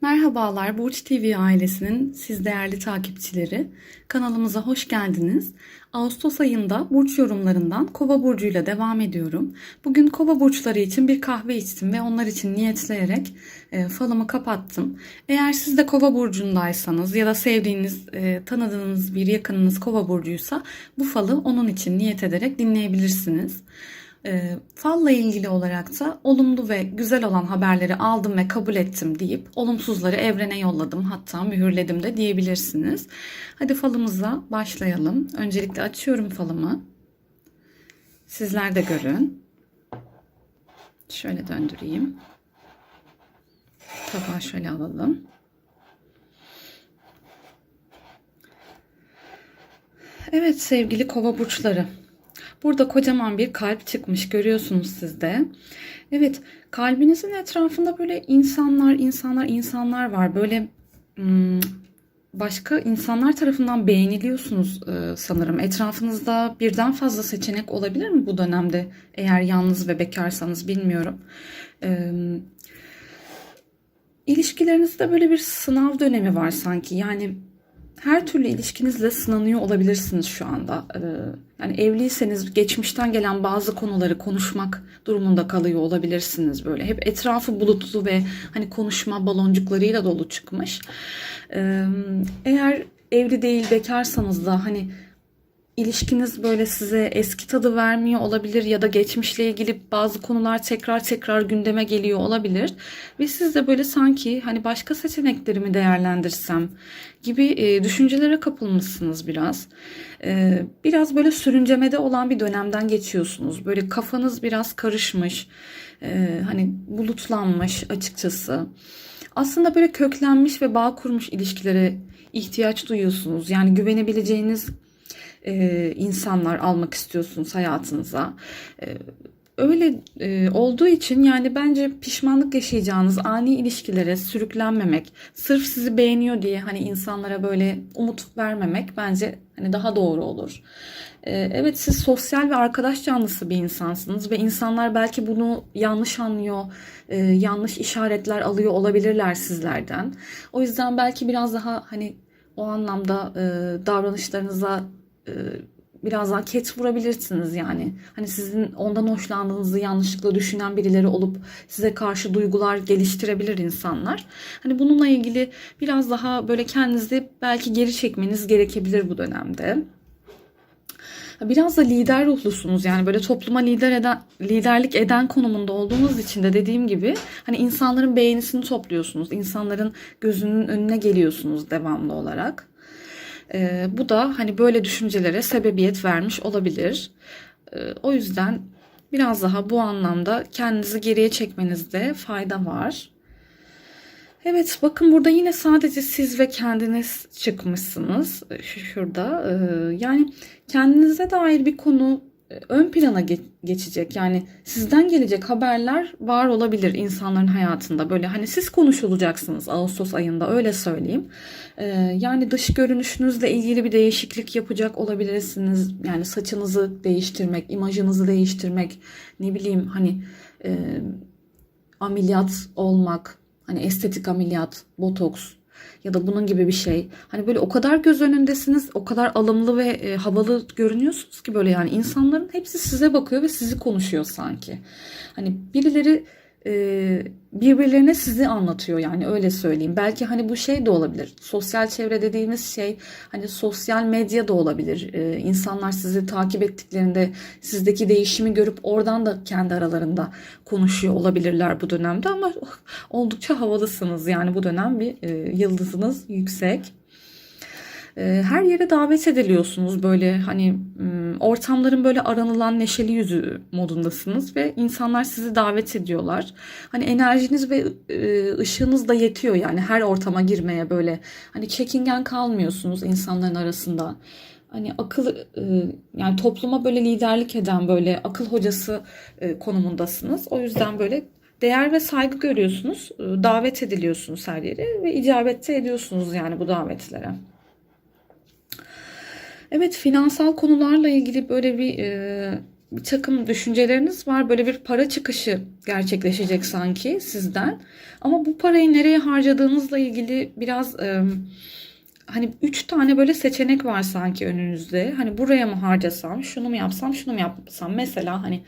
Merhabalar Burç TV ailesinin siz değerli takipçileri. Kanalımıza hoş geldiniz. Ağustos ayında burç yorumlarından Kova burcuyla devam ediyorum. Bugün Kova burçları için bir kahve içtim ve onlar için niyetleyerek e, falımı kapattım. Eğer siz de Kova burcundaysanız ya da sevdiğiniz, e, tanıdığınız bir yakınınız Kova burcuysa bu falı onun için niyet ederek dinleyebilirsiniz. E, falla ilgili olarak da olumlu ve güzel olan haberleri aldım ve kabul ettim deyip olumsuzları evrene yolladım hatta mühürledim de diyebilirsiniz. Hadi falımıza başlayalım. Öncelikle açıyorum falımı. Sizler de görün. Şöyle döndüreyim. Tabağı şöyle alalım. Evet sevgili kova burçları. Burada kocaman bir kalp çıkmış görüyorsunuz siz de. Evet kalbinizin etrafında böyle insanlar, insanlar, insanlar var. Böyle hmm, başka insanlar tarafından beğeniliyorsunuz e, sanırım. Etrafınızda birden fazla seçenek olabilir mi bu dönemde? Eğer yalnız ve bekarsanız bilmiyorum. E, ilişkilerinizde böyle bir sınav dönemi var sanki. Yani her türlü ilişkinizle sınanıyor olabilirsiniz şu anda. Ee, yani evliyseniz geçmişten gelen bazı konuları konuşmak durumunda kalıyor olabilirsiniz böyle. Hep etrafı bulutlu ve hani konuşma baloncuklarıyla dolu çıkmış. Ee, eğer evli değil bekarsanız da hani ilişkiniz böyle size eski tadı vermiyor olabilir ya da geçmişle ilgili bazı konular tekrar tekrar gündeme geliyor olabilir. Ve siz de böyle sanki hani başka seçeneklerimi değerlendirsem gibi e, düşüncelere kapılmışsınız biraz. E, biraz böyle sürüncemede olan bir dönemden geçiyorsunuz. Böyle kafanız biraz karışmış, e, hani bulutlanmış açıkçası. Aslında böyle köklenmiş ve bağ kurmuş ilişkilere ihtiyaç duyuyorsunuz. Yani güvenebileceğiniz e, insanlar almak istiyorsunuz hayatınıza. E, öyle e, olduğu için yani bence pişmanlık yaşayacağınız ani ilişkilere sürüklenmemek, sırf sizi beğeniyor diye hani insanlara böyle umut vermemek bence hani daha doğru olur. E, evet siz sosyal ve arkadaş canlısı bir insansınız ve insanlar belki bunu yanlış anlıyor, e, yanlış işaretler alıyor olabilirler sizlerden. O yüzden belki biraz daha hani o anlamda e, davranışlarınıza e, biraz daha ket vurabilirsiniz yani. Hani sizin ondan hoşlandığınızı yanlışlıkla düşünen birileri olup size karşı duygular geliştirebilir insanlar. Hani bununla ilgili biraz daha böyle kendinizi belki geri çekmeniz gerekebilir bu dönemde. Biraz da lider ruhlusunuz yani böyle topluma lider eden, liderlik eden konumunda olduğunuz için de dediğim gibi hani insanların beğenisini topluyorsunuz. insanların gözünün önüne geliyorsunuz devamlı olarak. E, bu da hani böyle düşüncelere sebebiyet vermiş olabilir. E, o yüzden biraz daha bu anlamda kendinizi geriye çekmenizde fayda var. Evet bakın burada yine sadece siz ve kendiniz çıkmışsınız şurada. Yani kendinize dair bir konu ön plana geçecek. Yani sizden gelecek haberler var olabilir insanların hayatında. Böyle hani siz konuşulacaksınız Ağustos ayında öyle söyleyeyim. Ee, yani dış görünüşünüzle ilgili bir değişiklik yapacak olabilirsiniz. Yani saçınızı değiştirmek, imajınızı değiştirmek, ne bileyim hani e, ameliyat olmak, hani estetik ameliyat, botoks ya da bunun gibi bir şey. Hani böyle o kadar göz önündesiniz, o kadar alımlı ve e, havalı görünüyorsunuz ki böyle yani insanların hepsi size bakıyor ve sizi konuşuyor sanki. Hani birileri birbirlerine sizi anlatıyor yani öyle söyleyeyim. Belki hani bu şey de olabilir. Sosyal çevre dediğimiz şey hani sosyal medya da olabilir. E, insanlar sizi takip ettiklerinde sizdeki değişimi görüp oradan da kendi aralarında konuşuyor olabilirler bu dönemde ama oldukça havalısınız. Yani bu dönem bir e, yıldızınız yüksek. Ee, her yere davet ediliyorsunuz böyle hani ortamların böyle aranılan neşeli yüzü modundasınız ve insanlar sizi davet ediyorlar. Hani enerjiniz ve e, ışığınız da yetiyor yani her ortama girmeye böyle hani çekingen kalmıyorsunuz insanların arasında. Hani akıl e, yani topluma böyle liderlik eden böyle akıl hocası e, konumundasınız. O yüzden böyle değer ve saygı görüyorsunuz. Davet ediliyorsunuz her yere ve icabette ediyorsunuz yani bu davetlere. Evet finansal konularla ilgili böyle bir e, bir takım düşünceleriniz var. Böyle bir para çıkışı gerçekleşecek sanki sizden. Ama bu parayı nereye harcadığınızla ilgili biraz e, hani üç tane böyle seçenek var sanki önünüzde. Hani buraya mı harcasam, şunu mu yapsam, şunu mu yapsam. Mesela hani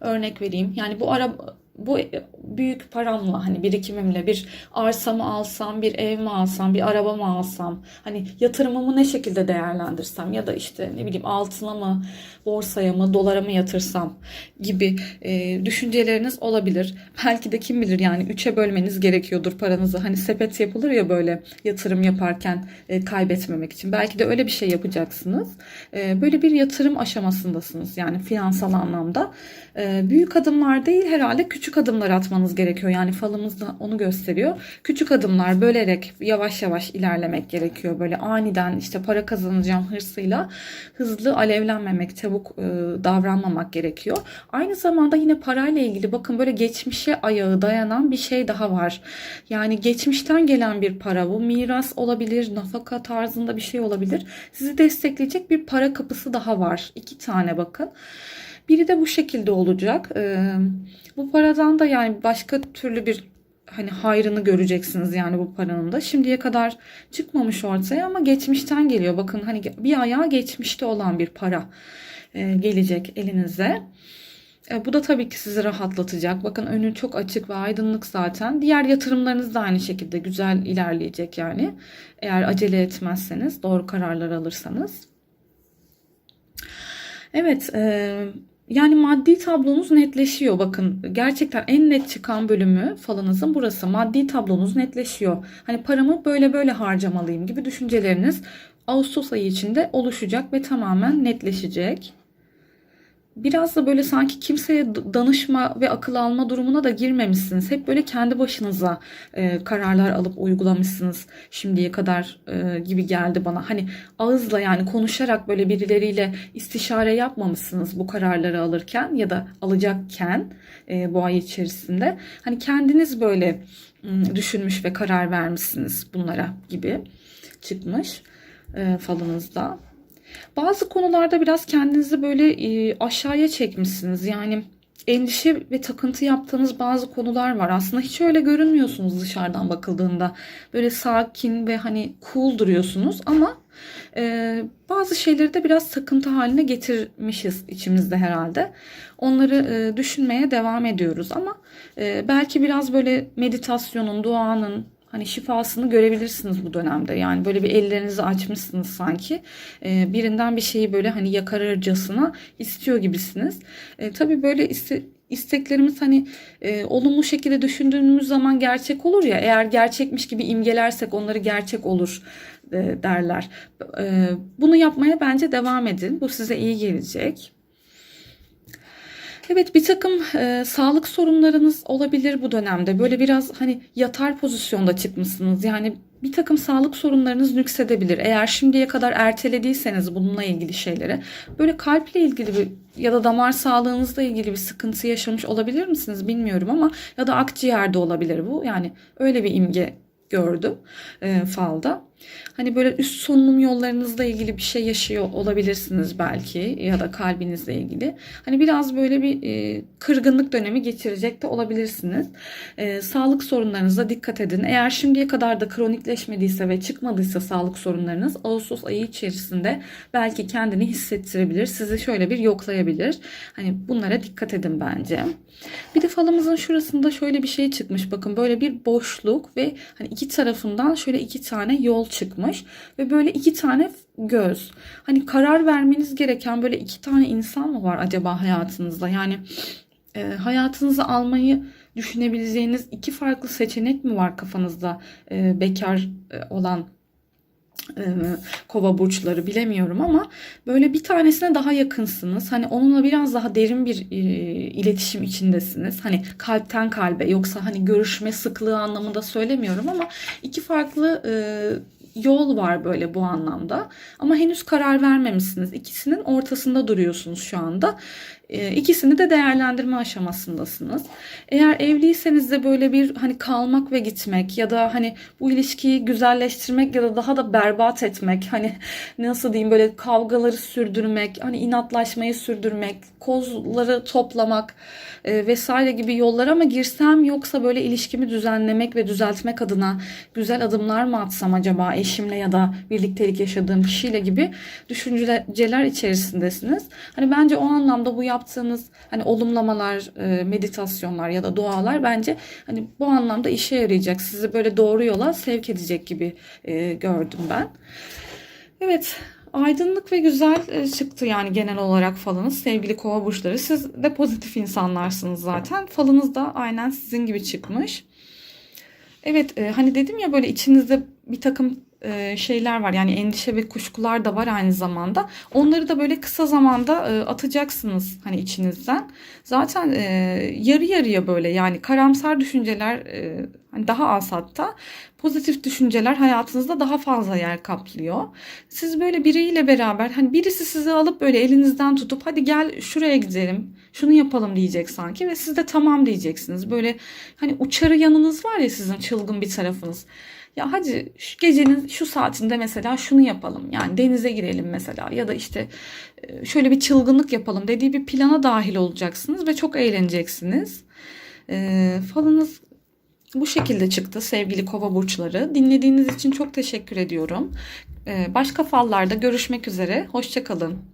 örnek vereyim. Yani bu araba bu büyük paramla hani birikimimle bir arsa mı alsam, bir ev mi alsam, bir araba mı alsam, hani yatırımımı ne şekilde değerlendirsem ya da işte ne bileyim altına mı, borsaya mı, dolara mı yatırsam gibi e, düşünceleriniz olabilir. Belki de kim bilir yani üçe bölmeniz gerekiyordur paranızı. Hani sepet yapılır ya böyle yatırım yaparken e, kaybetmemek için. Belki de öyle bir şey yapacaksınız. E, böyle bir yatırım aşamasındasınız yani finansal anlamda. E, büyük adımlar değil herhalde küçük adımlar atmanız gerekiyor. Yani falımız da onu gösteriyor. Küçük adımlar bölerek yavaş yavaş ilerlemek gerekiyor. Böyle aniden işte para kazanacağım hırsıyla hızlı alevlenmemek, çabuk e, davranmamak gerekiyor. Aynı zamanda yine parayla ilgili bakın böyle geçmişe ayağı dayanan bir şey daha var. Yani geçmişten gelen bir para bu miras olabilir, nafaka tarzında bir şey olabilir. Sizi destekleyecek bir para kapısı daha var. İki tane bakın. Biri de bu şekilde olacak. Ee, bu paradan da yani başka türlü bir hani hayrını göreceksiniz yani bu paranın da. Şimdiye kadar çıkmamış ortaya ama geçmişten geliyor. Bakın hani bir ayağı geçmişte olan bir para e, gelecek elinize. E, bu da tabii ki sizi rahatlatacak. Bakın önü çok açık ve aydınlık zaten. Diğer yatırımlarınız da aynı şekilde güzel ilerleyecek yani. Eğer acele etmezseniz, doğru kararlar alırsanız. Evet, e, yani maddi tablonuz netleşiyor. Bakın gerçekten en net çıkan bölümü falınızın burası. Maddi tablonuz netleşiyor. Hani paramı böyle böyle harcamalıyım gibi düşünceleriniz Ağustos ayı içinde oluşacak ve tamamen netleşecek. Biraz da böyle sanki kimseye danışma ve akıl alma durumuna da girmemişsiniz. Hep böyle kendi başınıza e, kararlar alıp uygulamışsınız şimdiye kadar e, gibi geldi bana. Hani ağızla yani konuşarak böyle birileriyle istişare yapmamışsınız bu kararları alırken ya da alacakken e, bu ay içerisinde. Hani kendiniz böyle düşünmüş ve karar vermişsiniz bunlara gibi çıkmış e, falınızda. Bazı konularda biraz kendinizi böyle e, aşağıya çekmişsiniz. Yani endişe ve takıntı yaptığınız bazı konular var. Aslında hiç öyle görünmüyorsunuz dışarıdan bakıldığında. Böyle sakin ve hani cool duruyorsunuz ama e, bazı şeyleri de biraz takıntı haline getirmişiz içimizde herhalde. Onları e, düşünmeye devam ediyoruz ama e, belki biraz böyle meditasyonun, duanın, hani şifasını görebilirsiniz bu dönemde. Yani böyle bir ellerinizi açmışsınız sanki. Ee, birinden bir şeyi böyle hani yakarırcasına istiyor gibisiniz. Ee, tabii böyle iste, isteklerimiz hani e, olumlu şekilde düşündüğümüz zaman gerçek olur ya. Eğer gerçekmiş gibi imgelersek onları gerçek olur e, derler. E, bunu yapmaya bence devam edin. Bu size iyi gelecek. Evet bir takım e, sağlık sorunlarınız olabilir bu dönemde. Böyle biraz hani yatar pozisyonda çıkmışsınız. Yani bir takım sağlık sorunlarınız nüksedebilir. Eğer şimdiye kadar ertelediyseniz bununla ilgili şeyleri böyle kalple ilgili bir ya da damar sağlığınızla ilgili bir sıkıntı yaşamış olabilir misiniz bilmiyorum ama ya da akciğerde olabilir bu. Yani öyle bir imge gördüm e, falda. Hani böyle üst solunum yollarınızla ilgili bir şey yaşıyor olabilirsiniz belki ya da kalbinizle ilgili. Hani biraz böyle bir e, kırgınlık dönemi geçirecek de olabilirsiniz. E, sağlık sorunlarınıza dikkat edin. Eğer şimdiye kadar da kronikleşmediyse ve çıkmadıysa sağlık sorunlarınız Ağustos ayı içerisinde belki kendini hissettirebilir. Sizi şöyle bir yoklayabilir. Hani bunlara dikkat edin bence. Bir de falımızın şurasında şöyle bir şey çıkmış. Bakın böyle bir boşluk ve hani iki tarafından şöyle iki tane yol çıkmış ve böyle iki tane göz. Hani karar vermeniz gereken böyle iki tane insan mı var acaba hayatınızda? Yani e, hayatınızı almayı düşünebileceğiniz iki farklı seçenek mi var kafanızda e, bekar e, olan e, kova burçları bilemiyorum ama böyle bir tanesine daha yakınsınız. Hani onunla biraz daha derin bir e, iletişim içindesiniz. Hani kalpten kalbe yoksa hani görüşme sıklığı anlamında söylemiyorum ama iki farklı e, yol var böyle bu anlamda. Ama henüz karar vermemişsiniz. İkisinin ortasında duruyorsunuz şu anda. E, ikisini de değerlendirme aşamasındasınız. Eğer evliyseniz de böyle bir hani kalmak ve gitmek ya da hani bu ilişkiyi güzelleştirmek ya da daha da berbat etmek hani nasıl diyeyim böyle kavgaları sürdürmek hani inatlaşmayı sürdürmek kozları toplamak e, vesaire gibi yollara mı girsem yoksa böyle ilişkimi düzenlemek ve düzeltmek adına güzel adımlar mı atsam acaba eşimle ya da birliktelik yaşadığım kişiyle gibi düşünceler içerisindesiniz. Hani bence o anlamda bu yaptığınız hani olumlamalar, e, meditasyonlar ya da dualar bence hani bu anlamda işe yarayacak. Sizi böyle doğru yola sevk edecek gibi e, gördüm ben. Evet, aydınlık ve güzel e, çıktı yani genel olarak falınız sevgili kova burçları. Siz de pozitif insanlarsınız zaten. Falınız da aynen sizin gibi çıkmış. Evet hani dedim ya böyle içinizde bir takım e, şeyler var yani endişe ve kuşkular da var aynı zamanda. Onları da böyle kısa zamanda e, atacaksınız hani içinizden. Zaten e, yarı yarıya böyle yani karamsar düşünceler hani daha az hatta pozitif düşünceler hayatınızda daha fazla yer kaplıyor. Siz böyle biriyle beraber hani birisi sizi alıp böyle elinizden tutup hadi gel şuraya gidelim şunu yapalım diyecek sanki ve siz de tamam diyeceksiniz. Böyle hani uçarı yanınız var ya sizin çılgın bir tarafınız. Ya hadi şu gecenin şu saatinde mesela şunu yapalım. Yani denize girelim mesela ya da işte e, şöyle bir çılgınlık yapalım dediği bir plana dahil olacaksınız ve çok eğleneceksiniz. E, falınız bu şekilde çıktı sevgili kova burçları. Dinlediğiniz için çok teşekkür ediyorum. E, başka fallarda görüşmek üzere. Hoşçakalın.